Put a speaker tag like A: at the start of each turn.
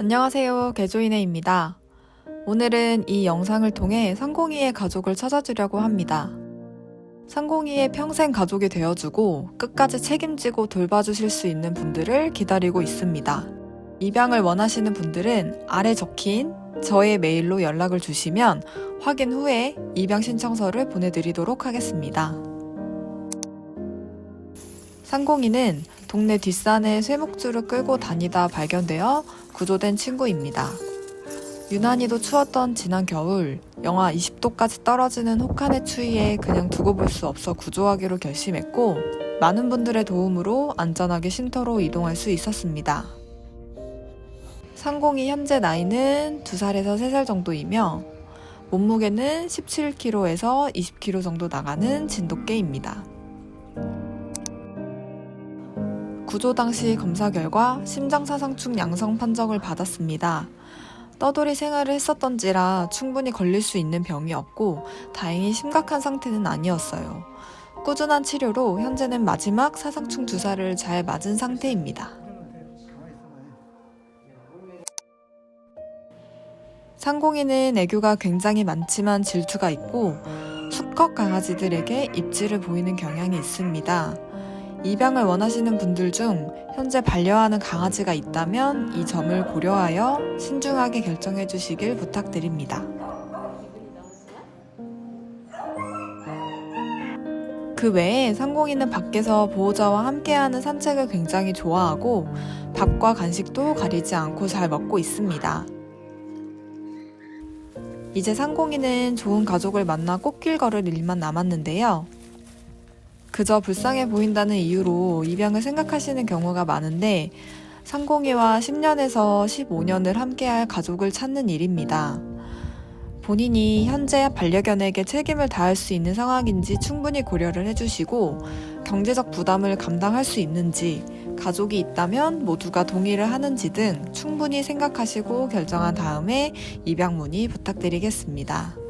A: 안녕하세요. 개조인혜입니다. 오늘은 이 영상을 통해 상공이의 가족을 찾아주려고 합니다. 상공이의 평생 가족이 되어주고 끝까지 책임지고 돌봐주실 수 있는 분들을 기다리고 있습니다. 입양을 원하시는 분들은 아래 적힌 저의 메일로 연락을 주시면 확인 후에 입양 신청서를 보내드리도록 하겠습니다. 상공이는 동네 뒷산에 쇠목줄을 끌고 다니다 발견되어 구조된 친구입니다. 유난히도 추웠던 지난 겨울, 영하 20도까지 떨어지는 혹한의 추위에 그냥 두고 볼 수 없어 구조하기로 결심했고, 많은 분들의 도움으로 안전하게 쉼터로 이동할 수 있었습니다. 상공이 현재 나이는 2살에서 3살 정도이며, 몸무게는 17kg에서 20kg 정도 나가는 진돗개입니다. 구조 당시 검사 결과 심장사상충 양성 판정을 받았습니다. 떠돌이 생활을 했었던지라 충분히 걸릴 수 있는 병이었고 다행히 심각한 상태는 아니었어요. 꾸준한 치료로 현재는 마지막 사상충 주사를 잘 맞은 상태입니다. 상공이는 애교가 굉장히 많지만 질투가 있고 수컷 강아지들에게 입지를 보이는 경향이 있습니다. 입양을 원하시는 분들 중 현재 반려하는 강아지가 있다면 이 점을 고려하여 신중하게 결정해 주시길 부탁드립니다. 그 외에 상공이는 밖에서 보호자와 함께하는 산책을 굉장히 좋아하고 밥과 간식도 가리지 않고 잘 먹고 있습니다. 이제 상공이는 좋은 가족을 만나 꽃길 걸을 일만 남았는데요. 그저 불쌍해 보인다는 이유로 입양을 생각하시는 경우가 많은데 상공이와 10년에서 15년을 함께할 가족을 찾는 일입니다. 본인이 현재 반려견에게 책임을 다할 수 있는 상황인지 충분히 고려를 해주시고 경제적 부담을 감당할 수 있는지 가족이 있다면 모두가 동의를 하는지 등 충분히 생각하시고 결정한 다음에 입양 문의 부탁드리겠습니다.